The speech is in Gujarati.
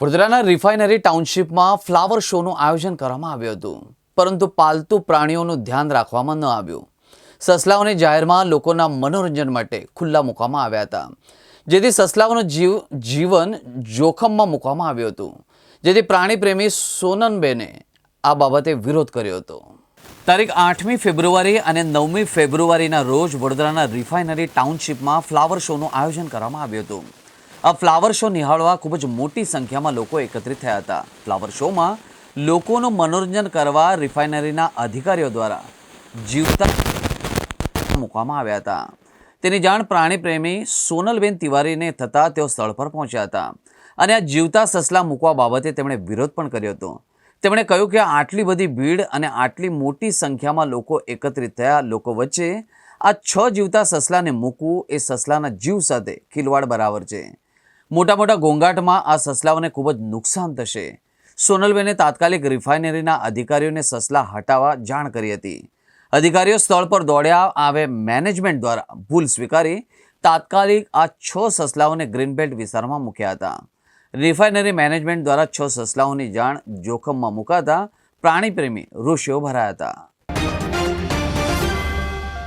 વડોદરાના રિફાઇનરી ટાઉનશીપમાં ફ્લાવર શોનું આયોજન કરવામાં આવ્યું હતું. પરંતુ પાલતુ પ્રાણીઓનું ધ્યાન રાખવામાં ન આવ્યું. સસલાઓને જાહેરમાં લોકોના મનોરંજન માટે ખુલ્લા મૂકવામાં આવ્યા હતા. જેથી સસલાઓનું જીવ, જીવન જોખમમાં મૂકવામાં આવ્યું હતું. જેથી પ્રાણીપ્રેમી સોનનબેને આ બાબતે વિરોધ કર્યો હતો. તારીખ આઠમી ફેબ્રુઆરી અને નવમી ફેબ્રુઆરીના રોજ વડોદરાના રિફાઇનરી ટાઉનશીપમાં ફ્લાવર શોનું આયોજન કરવામાં આવ્યું હતું. આ ફ્લાવર શો નિહાળવા ખૂબ જ મોટી સંખ્યામાં લોકો એકત્રિત થયા હતા. ફ્લાવર શોમાં લોકોનું મનોરંજન કરવા રિફાઇનરીના અધિકારીઓ દ્વારા જીવતા મૂકવામાં આવ્યા હતા. તેની જાણ પ્રાણીપ્રેમી સોનલબેન તિવારીને થતાં તેઓ સ્થળ પર પહોંચ્યા હતા અને આ જીવતા સસલા મૂકવા બાબતે તેમણે વિરોધ પણ કર્યો હતો. તેમણે કહ્યું કે આટલી બધી ભીડ અને આટલી મોટી સંખ્યામાં લોકો એકત્રિત થયા લોકો વચ્ચે આ છ જીવતા સસલાને મૂકવું એ સસલાના જીવ સાથે ખિલવાડ બરાબર છે. મોટા મોટા ઘોંઘાટમાં આ સસલાઓને ખૂબ જ નુકસાન થશે. સોનલબેને તાત્કાલિક રિફાઇનરીના અધિકારીઓને સસલા હટાવવા જાણ કરી હતી. અધિકારીઓ સ્થળ પર દોડ્યા આવે મેનેજમેન્ટ દ્વારા ભૂલ સ્વીકારી તાત્કાલિક આ છ સસલાઓને ગ્રીન બેલ્ટ વિસ્તારમાં મૂક્યા હતા. રિફાઇનરી મેનેજમેન્ટ દ્વારા છ સસલાઓની જાણ જોખમમાં મુકાતા પ્રાણીપ્રેમી ઋષિઓ ભરાયા હતા.